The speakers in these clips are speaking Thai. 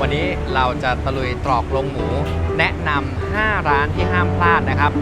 วันนี้เราจะตะลุยตรอกลงหมู แนะนำ5ร้านที่ห้ามพลาดนะครับ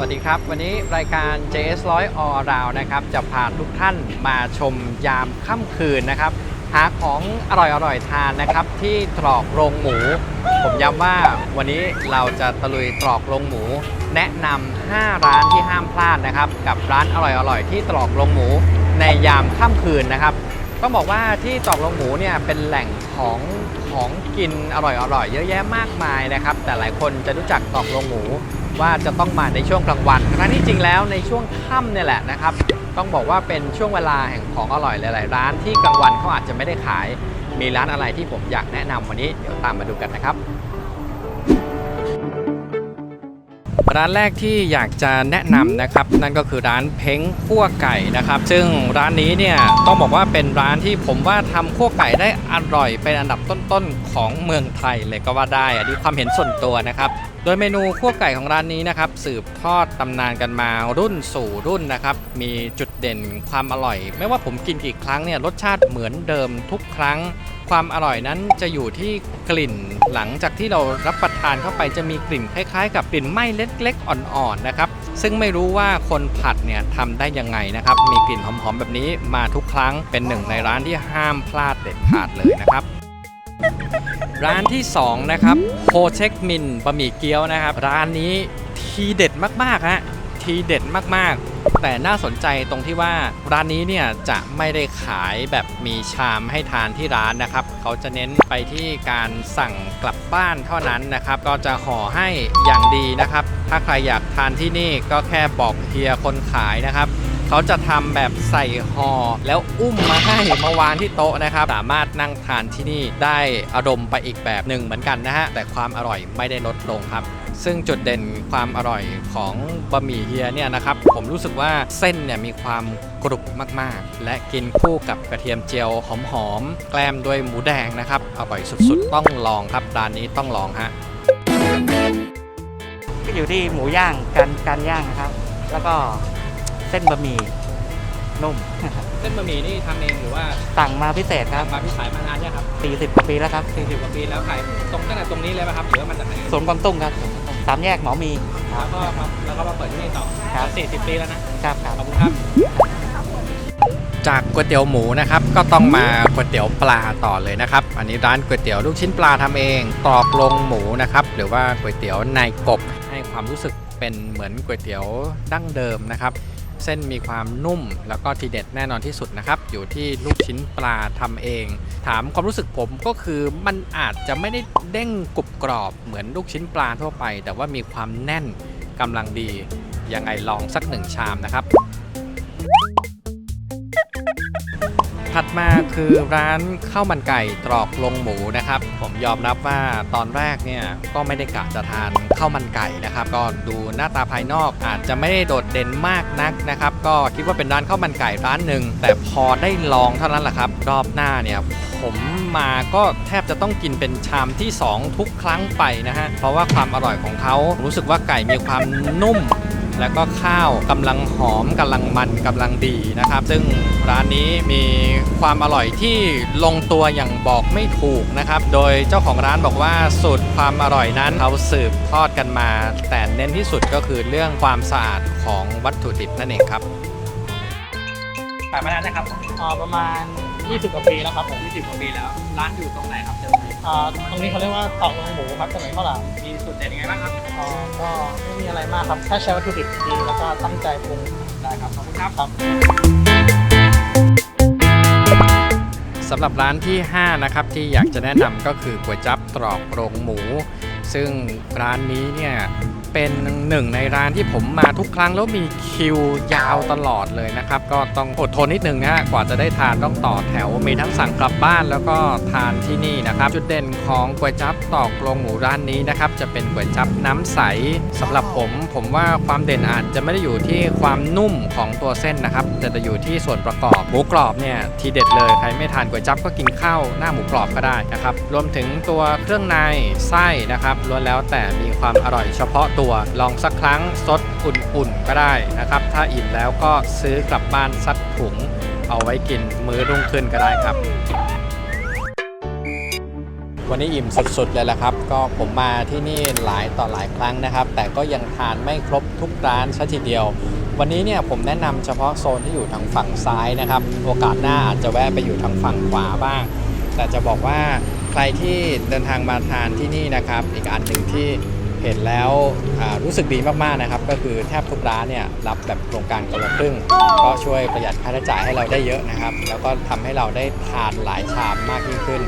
สวัสดีครับ วันนี้รายการ JS 100 All Round นะครับ จะพาทุกท่านมาชมยามค่ำคืนนะครับ หาของอร่อยๆทานนะครับ ที่ตรอกโรงหมู ผมย้ำว่าวันนี้เราจะตะลุยตรอกโรงหมู แนะนำ5ร้านที่ห้ามพลาดนะครับ กับร้านอร่อยๆ ที่ตรอกโรงหมู ในยามค่ำคืนนะครับต้องบอกว่าที่ตรอกโรงหมูเนี่ยเป็นแหล่งของของกินอร่อยๆเยอะแยะมากมายนะครับ แต่หลายคนจะรู้จักตรอกโรงหมู ว่าจะต้องมาในช่วงกลางวันทั้งที่จริงแล้วในช่วงค่ำเนี่ยแหละนะครับ ต้องบอกว่าเป็นช่วงเวลาแห่งของอร่อยหลาย ๆ ร้านที่กลางวันเขาอาจจะไม่ได้ขาย มีร้านอะไรที่ผมอยากแนะนำวันนี้เดี๋ยวตามมาดูกันนะครับร้านแรกที่อยากจะแนะนำนะครับ นั่นก็คือร้านเพ้งคั่วไก่นะครับ ซึ่งร้านนี้เนี่ยต้องบอกว่าเป็นร้านที่ผมว่าทำคั่วไก่ได้อร่อยเป็นอันดับต้นๆของเมืองไทยเลยก็ว่าได้อันนี้ความเห็นส่วนตัวนะครับโดยเมนูคั่วไก่ของร้านนี้นะครับสืบทอดตำนานกันมารุ่นสู่รุ่นนะครับมีจุดเด่นความอร่อย ไม่ว่าผมกินกี่ครั้งเนี่ยรสชาติเหมือนเดิมทุกครั้ง ความอร่อยนั้นจะอยู่ที่กลิ่นหลังจากที่เรารับประทานเข้าไปจะมีกลิ่นคล้ายๆ กับกลิ่นไหม้เล็กๆอ่อนๆนะครับซึ่งไม่รู้ว่าคนผัดเนี่ยทำได้ยังไงนะครับมีกลิ่นหอมๆแบบนี้มาทุกครั้งเป็นหนึ่งในร้านที่ห้ามพลาดเด็ดขาดเลยนะครับ ร้านที่ 2 นะครับโฮเช็คมินบะหมี่เกี๊ยวนะครับ ร้านนี้ทีเด็ดมากๆฮะทีเด็ดมากๆ แต่น่าสนใจตรงที่ว่าร้านนี้เนี่ยจะไม่ได้ขายแบบมีชามให้ทานที่ร้านนะครับ เขาจะเน้นไปที่การสั่งกลับบ้านเท่านั้นนะครับ ก็จะห่อให้อย่างดีนะครับ ถ้าใครอยากทานที่นี่ก็แค่บอกเฮียคนขายนะครับ เขาจะทำแบบใส่ห่อแล้วอุ้มมาให้มาวางที่โต๊ะนะครับ สามารถนั่งทานที่นี่ได้อารมณ์ไปอีกแบบหนึ่งเหมือนกันนะฮะ แต่ความอร่อยไม่ได้ลดลงครับ ซึ่งจุดเด่นความอร่อยของบะหมี่เฮียเนี่ยนะครับ ผมรู้สึกว่าเส้นเนี่ยมีความกรุบมากๆ และกินคู่กับกระเทียมเจียวหอมๆ แกล้มด้วยหมูแดงนะครับ อร่อยสุดๆ ต้องลองครับ ร้านนี้ต้องลองฮะ ก็อยู่ที่หมูย่างการการย่างนะครับ แล้วก็ เส้นบะหมี่นุ่ม เส้นบะหมี่นี่ทำเองหรือว่าสั่งมาพิเศษครับ ทำมาพี่ขายมานานยังครับ40กว่าปีแล้วครับ40กว่าปีแล้วขายตรงตั้งแต่ตรงนี้เลยป่ะครับหรือว่ามาจากไหนสวนกวางตุ้งครับสามแยกหมอมีแล้วก็มาแล้วก็มาเปิดที่นี่ต่อครับ40ปีแล้วนะครับครับ ขอบคุณครับ จากก๋วยเตี๋ยวหมูนะครับก็ต้องมาก๋วยเตี๋ยวปลาต่อเลยนะครับ อันนี้ร้านก๋วยเตี๋ยวลูกชิ้นปลาทำเองตอกลงหมูนะครับหรือว่าก๋วยเตี๋ยวนายกบให้ความรู้สึกเป็นเหมือนก๋วยเตี๋ยวดั้งเดิมนะครับ เส้นมีความนุ่ม แล้วก็ทีเด็ดแน่นอนที่สุดนะครับ อยู่ที่ลูกชิ้นปลาทำเอง ถามความรู้สึกผมก็คือมันอาจจะไม่ได้เด้งกรุบกรอบเหมือนลูกชิ้นปลาทั่วไป แต่ว่ามีความแน่นกำลังดียังไงลองสักหนึ่งชามนะครับ ถัดมาคือร้านข้าวมันไก่ตรอกลงหมูนะครับ ผมยอมรับว่าตอนแรกเนี่ยก็ไม่ได้กะจะทานข้าวมันไก่นะครับ ก็ดูหน้าตาภายนอกอาจจะไม่ได้โดดเด่นมากนักนะครับ ก็คิดว่าเป็นร้านข้าวมันไก่ร้านหนึ่งแต่พอได้ลองเท่านั้นแหละครับ รอบหน้าเนี่ยผมมาก็แทบจะต้องกินเป็นชามที่ 2 ทุกครั้งไปนะฮะ เพราะว่าความอร่อยของเขารู้สึกว่าไก่มีความนุ่ม แล้วก็ข้าวกำลังหอมกำลังมันกำลังดีนะครับ ซึ่งร้านนี้มีความอร่อยที่ลงตัวอย่างบอกไม่ถูกนะครับ โดยเจ้าของร้านบอกว่าสูตรความอร่อยนั้นเขาสืบทอดกันมา แต่เน้นที่สุดก็คือเรื่องความสะอาดของวัตถุดิบนั่นเองครับขายมานานนะครับอ่าประมาณ 20 กว่าปีแล้วครับผม 20 กว่าปีแล้ว ร้านอยู่ตรงไหนครับเดิม อ่าตรงนี้เขาเรียกว่าตอกลงหมูครับสมัยข้าวหลามมีสูตรเด็ดยังไงบ้างครับอ่าก็ไม่มีอะไรมากครับแค่ใช้วัตถุดิบดีแล้วก็ตั้งใจปรุงได้ครับขอบคุณครับครับสำหรับร้านที่ 5 นะครับ ที่อยากจะแนะนำก็คือก๋วยจั๊บตรอกโรงหมู ซึ่งร้านนี้เนี่ย เป็นหนึ่งในร้านที่ผมมาทุกครั้งแล้วมีคิวยาวตลอดเลยนะครับ ก็ต้องอดทนนิดนึงนะฮะกว่าจะได้ทานต้องต่อแถว มีทั้งสั่งกลับบ้านแล้วก็ทานที่นี่นะครับ จุดเด่นของก๋วยจั๊บตอกลงหมูร้านนี้นะครับจะเป็นก๋วยจั๊บน้ำใสสำหรับผม ผมว่าความเด่นอาจจะไม่ได้อยู่ที่ความนุ่มของตัวเส้นนะครับแต่จะอยู่ที่ส่วนประกอบหมูกรอบเนี่ยทีเด็ดเลยใครไม่ทานก๋วยจั๊บก็กินข้าวหน้าหมูกรอบก็ได้นะครับรวมถึงตัวเครื่องในไส้นะครับล้วนแล้วแต่มีความอร่อยเฉพาะตัว ลองสักครั้งสดอุ่นๆก็ได้นะครับ ถ้าอิ่มแล้วก็ซื้อกลับบ้านสักถุง เอาไว้กินมื้อรุ่งขึ้นก็ได้ครับ วันนี้อิ่มสุดๆเลยแหละครับ ก็ผมมาที่นี่หลายต่อหลายครั้งนะครับ แต่ก็ยังทานไม่ครบทุกร้านซะทีเดียววันนี้เนี่ยผมแนะนำเฉพาะโซนที่อยู่ทางฝั่งซ้ายนะครับ โอกาสหน้าอาจจะแวะไปอยู่ทางฝั่งขวาบ้าง แต่จะบอกว่าใครที่เดินทางมาทานที่นี่นะครับ อีกอันหนึ่งที่ เห็นแล้วรู้สึกดีมากๆนะครับ ก็คือแทบทุกร้านเนี่ยรับแบบโครงการคนละครึ่ง ก็ช่วยประหยัดค่าใช้จ่ายให้เราได้เยอะนะครับ แล้วก็ทำให้เราได้ทานหลายชามมากยิ่งขึ้น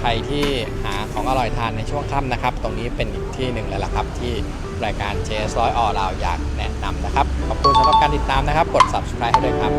ใครที่หาของอร่อยทานในช่วงค่ำนะครับ ตรงนี้เป็นอีกที่หนึ่งเลยล่ะครับ ที่รายการเจสร้อยออเราอยากแนะนำนะครับ ขอบคุณสำหรับการติดตามนะครับ กด subscribe ให้ด้วยครับ